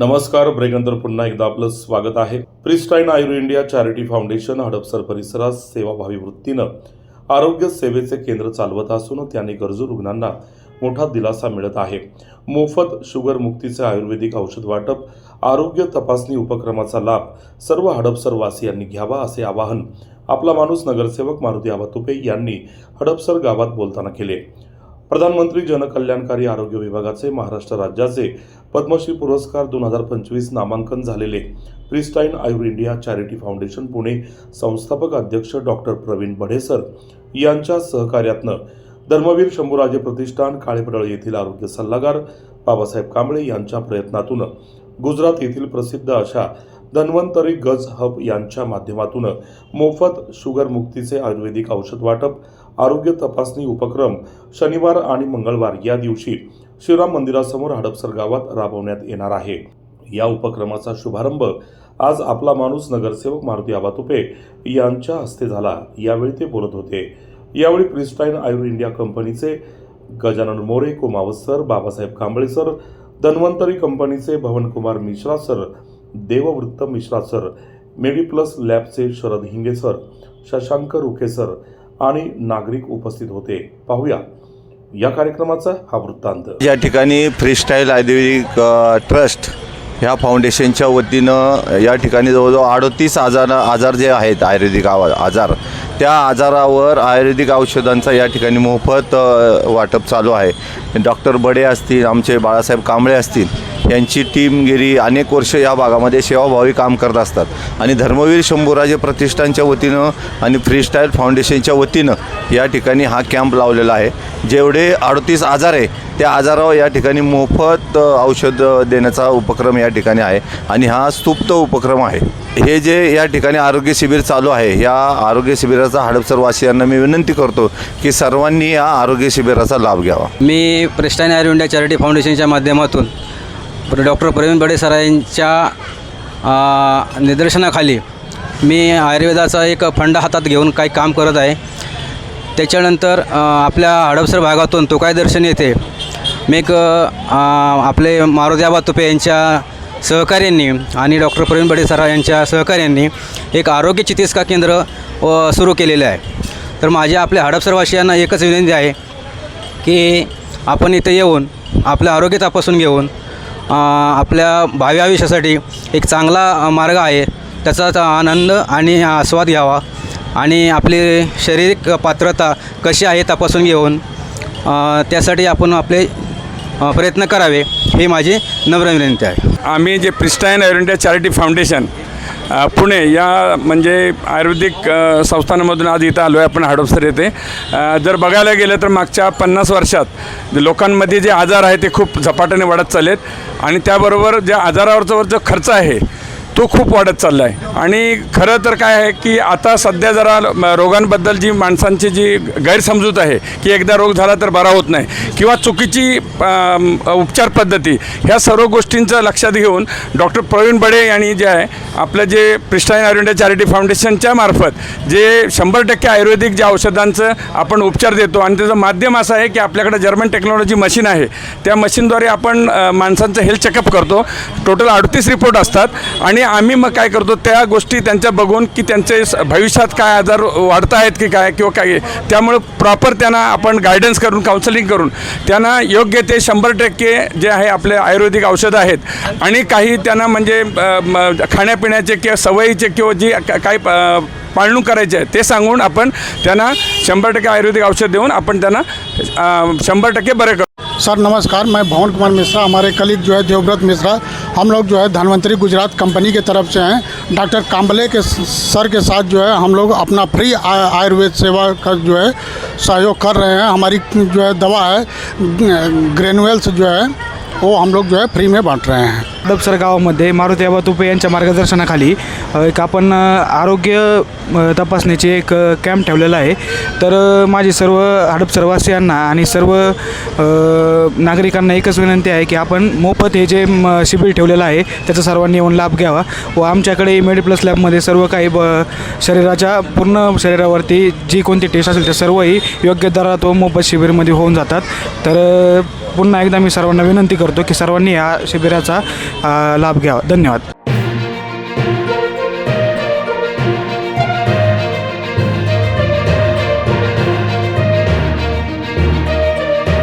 नमस्कार ब्रेकनंतर पुन्हा एकदा आपलं स्वागत आहे. Pristine Ayur India charity foundation Hadapsar परिसरात सेवाभावी वृत्तीनं आरोग्य सेवेचे केंद्र चालवत असून त्यांनी गरजू रुग्णांना मोठा दिलासा मिळत आहे. मोफत शुगर मुक्तीचे आयुर्वेदिक औषध वाटप आरोग्य तपासणी उपक्रमाचा लाभ सर्व हडपसर वासियांनी घ्यावा असे आवाहन आपला माणूस नगरसेवक मारुती आबा तुपे यांनी हडपसर गावात बोलताना केले. प्रधानमंत्री जनकल्याणकारी आरोग्य विभागाचे महाराष्ट्र राज्याचे पद्मश्री पुरस्कार दोन हजार पंचवीस नामांकन झालेले Pristine Ayur India charity foundation Pune संस्थापक अध्यक्ष डॉक्टर प्रवीण बढेसर यांच्या सहकार्यातनं धर्मवीर शंभूराजे प्रतिष्ठान काळेपडळ येथील आरोग्य सल्लागार बाबासाहेब कांबळे यांच्या प्रयत्नातून गुजरात येथील प्रसिद्ध अशा धन्वंतरी गज हब यांच्या माध्यमातून मोफत शुगर मुक्तीचे आयुर्वेदिक औषध वाटप आरोग्य तपासणी उपक्रम शनिवार आणि मंगळवार या दिवशी श्रीराम मंदिरासमोर हडपसर गावात राबवण्यात येणार आहे. या उपक्रमाचा शुभारंभ आज आपला माणूस नगरसेवक मारुती आबा तुपे यांच्या हस्ते झाला. यावेळी ते बोलत होते. यावेळी प्रिस्टाईन आयुर इंडिया कंपनीचे गजानन मोरे कुमावत सर बाबासाहेब कांबळे सर धन्वंतरी कंपनीचे Bhavankumar Mishra sir Devvrat Mishra sir Mediplus लॅबचे Sharad Hinge sir Shashank Rukhe sir आणि नागरिक उपस्थित होते. पाहूया. या कार्यक्रमाचा हा वृत्तांत. या ठिकाणी फ्रीस्टाईल आयुर्वेदिक ट्रस्ट ह्या फाउंडेशनच्या वतीनं या ठिकाणी जवळजवळ अडतीस आजार आजार जे आहेत आयुर्वेदिक आजार त्या आजारावर आयुर्वेदिक औषधांचा या ठिकाणी मोफत वाटप चालू आहे. डॉक्टर बडे असतील आमचे बाळासाहेब कांबळे असतील यांची टीम गेली अनेक वर्ष या भागामध्ये सेवाभावी काम करत असतात. आणि धर्मवीर शंभूराजे प्रतिष्ठानच्या वतीनं आणि फ्रीस्टाईल फाउंडेशनच्या वतीनं या ठिकाणी हा कॅम्प लावलेला आहे. जेवढे अडतीस आजार आहे त्या आजारावर या ठिकाणी मोफत औषध देण्याचा उपक्रम या ठिकाणी आहे आणि हा स्तुप्त उपक्रम आहे. हे जे या ठिकाणी आरोग्य शिबिर चालू आहे या आरोग्य शिबिराचा हडपसरवासियांना मी विनंती करतो की सर्वांनी या आरोग्य शिबिराचा लाभ घ्यावा. मी प्रेस्टाईन आयर इंडिया चॅरिटी फाउंडेशनच्या माध्यमातून डॉक्टर प्रवीण बडे सरांच्या निदर्शनाखाली मी आयुर्वेदाचा एक फंडा हातात घेऊन काही काम करत आहे. त्याच्यानंतर आपल्या हडपसर भागातून तो काय दर्शन येते मी एक आपले मारुद्याबा तुपे यांच्या सहकार्यांनी आणि डॉक्टर प्रवीण बडेसरा यांच्या सहकार्यांनी एक आरोग्य चिकित्सा केंद्र सुरू केलेलं आहे. तर माझ्या आपल्या हडपसरवासियांना एकच विनंती आहे की आपण इथे येऊन आपलं आरोग्य तपासून घेऊन आपल्या भावी आयुष्यासाठी एक चांगला मार्ग आहे. त्याचा आनंद आणि आस्वाद घ्यावा. आणि आपली शारीरिक पात्रता कशी आहे तपासून घेऊन त्यासाठी आपण आपले प्रयत्न करावे ही माझी नम्र विनंती आहे. आम्ही जे Pristine Ayur charity foundation Pune या म्हणजे आयुर्वेदिक संस्थानामधून आज इथं आलो आहे आपण हडपसर येथे. जर बघायला गेलं तर मागच्या पन्नास वर्षात लोकांमध्ये जे आजार आहे ते खूप झपाट्याने वाढत चाललेत आणि त्याबरोबर ज्या आजारावरचा जो खर्च आहे तो खूप वाढत चालला आहे आणि खरं तर काय आहे की आता सध्या जरा रोगांबद्दल जी माणसांची जी गैरसमजूत आहे की एकदा रोग झाला तर बरा होत नाही किंवा चुकीची उपचार पद्धती ह्या सर्व गोष्टींचं लक्षात घेऊन डॉक्टर प्रवीण बडे यांनी जे आहे आपलं जे प्रिस्टाईन आयुर इंडिया चॅरिटी फाउंडेशनच्या मार्फत जे शंभर टक्के आयुर्वेदिक ज्या औषधांचं आपण उपचार देतो आणि त्याचं माध्यम असं आहे की आपल्याकडे जर्मन टेक्नॉलॉजी मशीन आहे त्या मशीनद्वारे आपण माणसांचं हेल्थ चेकअप करतो. टोटल अडतीस रिपोर्ट असतात आणि आम्ही मग काय करतो त्या गोष्टी त्यांच्या बघून की त्यांचे स- भविष्यात काय आजार वाढत आहेत की काय किंवा काय त्यामुळं प्रॉपर त्यांना आपण गायडन्स करून काउन्सिलिंग करून त्यांना योग्य ते शंभर टक्के जे आहे आपले आयुर्वेदिक औषधं आहेत. आणि काही त्यांना म्हणजे खाण्यापिण्याचे किंवा सवयीचे किंवा जी काही पाळणूक करायची आहे ते सांगून आपण त्यांना शंभर टक्के आयुर्वेदिक औषध देऊन आपण त्यांना शंभर टक्के बरे करतो सर नमस्कार. मैं भवन कुमार मिश्रा हमारे कलीग जो है देवव्रत मिश्रा हम लोग जो है धनवंतरी गुजरात कंपनी के तरफ़ से हैं। डॉक्टर काम्बले के सर के साथ जो है हम लोग अपना फ्री आयुर्वेद सेवा का जो है सहयोग कर रहे हैं। हमारी जो है दवा है ग्रेनुअल्स जो है, वो हम लोग जो है फ्री में बांट रहे हैं। हडपसर गावामध्ये मारुती आबा तुपे यांच्या मार्गदर्शनाखाली एक आपण आरोग्य तपासणीची एक कॅम्प ठेवलेला आहे. तर माझी सर्व हडपसरवासियांना आणि सर्व नागरिकांना एकच विनंती आहे की आपण मोफत हे जे म, शिबिर ठेवलेलं आहे त्याचा सर्वांनी येऊन लाभ घ्यावा व आमच्याकडे मेडिप्लस लॅबमध्ये सर्व काही ब शरीराच्या पूर्ण शरीरावरती जी कोणती टेस्ट असेल त्या सर्वही योग्य दरात व मोफत शिबिरमध्ये होऊन जातात. तर पुन्हा एकदा मी सर्वांना विनंती करतो की सर्वांनी या शिबिराचा लाभ घ्यावा. धन्यवाद.